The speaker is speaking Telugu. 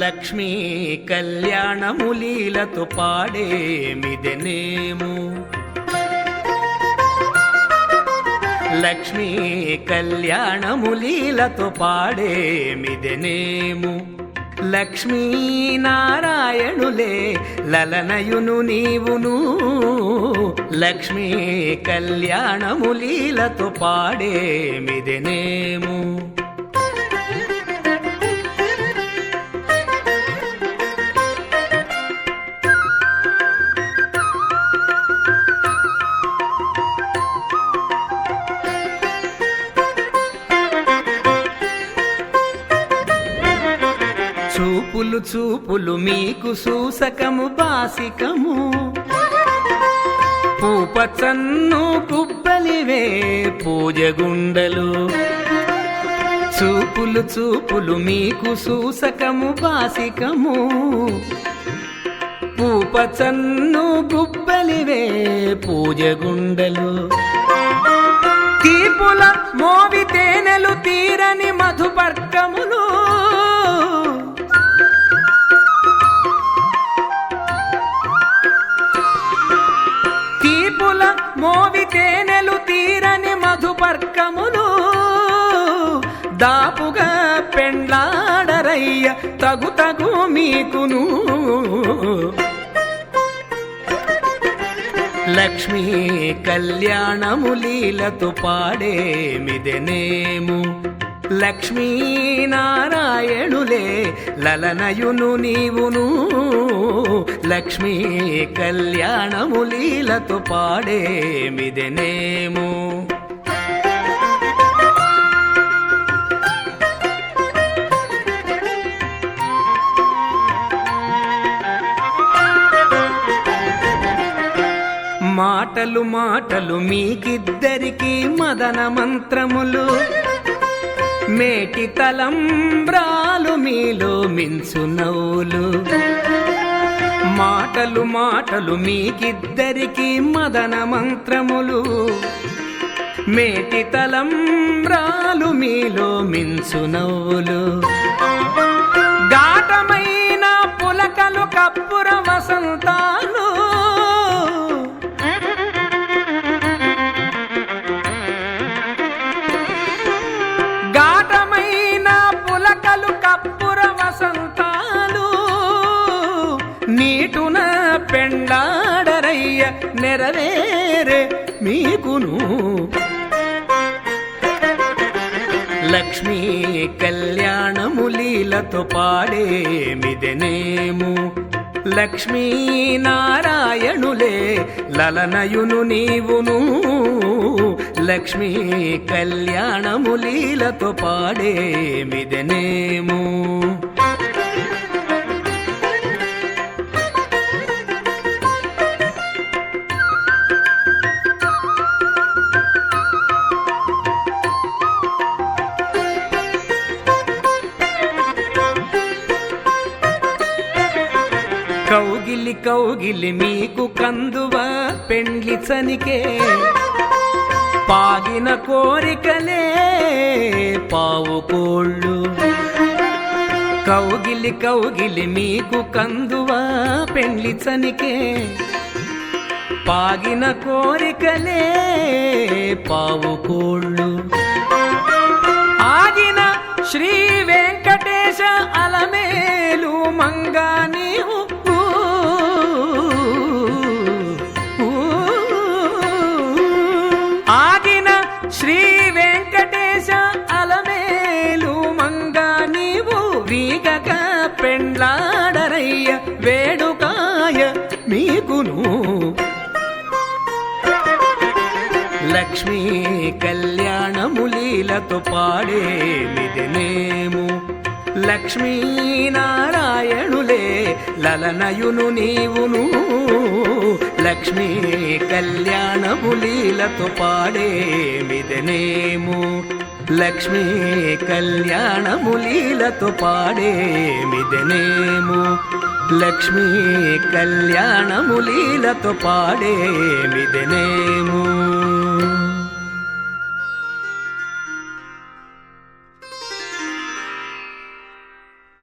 లక్ష్మీ కళ్యాణములీలతో పాడేమిదనేము? లక్ష్మీ కళ్యాణములీలతో పాడేమిదనేము? లక్ష్మీనారాయణులే లలనయును నీవును. లక్ష్మీ కళ్యాణములీలతో పాడేమిదెనేము? చూపులు మీకు సూసకము బాసికము పూపచన్ను కుబ్బలివే పూజగుండలు. చూపులు చూపులు మీకు సూసకము బాసికము పూపచన్ను గుబ్బలివే పూజగుండలు. తీపుల మోవి తేనెలు తీరని మధుపర్కములు. దాపుగా పెండ్లాడరయ్య తగు తగు మీకును. లక్ష్మీ కళ్యాణములీలతో పాడేమిదెనేము? లక్ష్మీనారాయణులే లలనయును నీవును. లక్ష్మీ కళ్యాణములీలతో పాడేమిదెనేము? మాటలు మాటలు మీకిద్దరికి మదన మంత్రములు. మేటి తలంబ్రాలు మీలో మించు నవ్వులు. మాటలు మాటలు మీకిద్దరికి మదన మంత్రములు. మేటి తలంబ్రాలు మీలో మించు నవ్వులు. ఘాటమైన పులకలు కప్పుర వసంతాలు నెరవేరే మీకును. లక్ష్మీ కళ్యాణములీలతో పాడేమిదెనేము? లక్ష్మీనారాయణులే లలనయును నీవును. లక్ష్మీ కళ్యాణములీలతో పాడేమిదెనేము? కౌగిలి కౌగిలి మీకు కందువ పెండ్లి చనికే. పాగిన కోరికలే పావు కోళ్ళు. కౌగిలి కౌగిలి మీకు కందువ పెండ్లి చనికే. పాగిన కోరికలే పావు కోళ్ళు. ఆగిన శ్రీ వెంకటేశ అలమేలు మంగాని లక్ష్మీ కళ్యాణములీలతో పాడేమిదెనేము లక్ష్మీనారాయణులే లలనయును నీవును. లక్ష్మీ కళ్యాణములీలతో పాడేమిదెనేము లక్ష్మీ కళ్యాణములీలతో పాడేమిదెనేము లక్ష్మీ కళ్యాణములీలతో పాడేమిదెనేము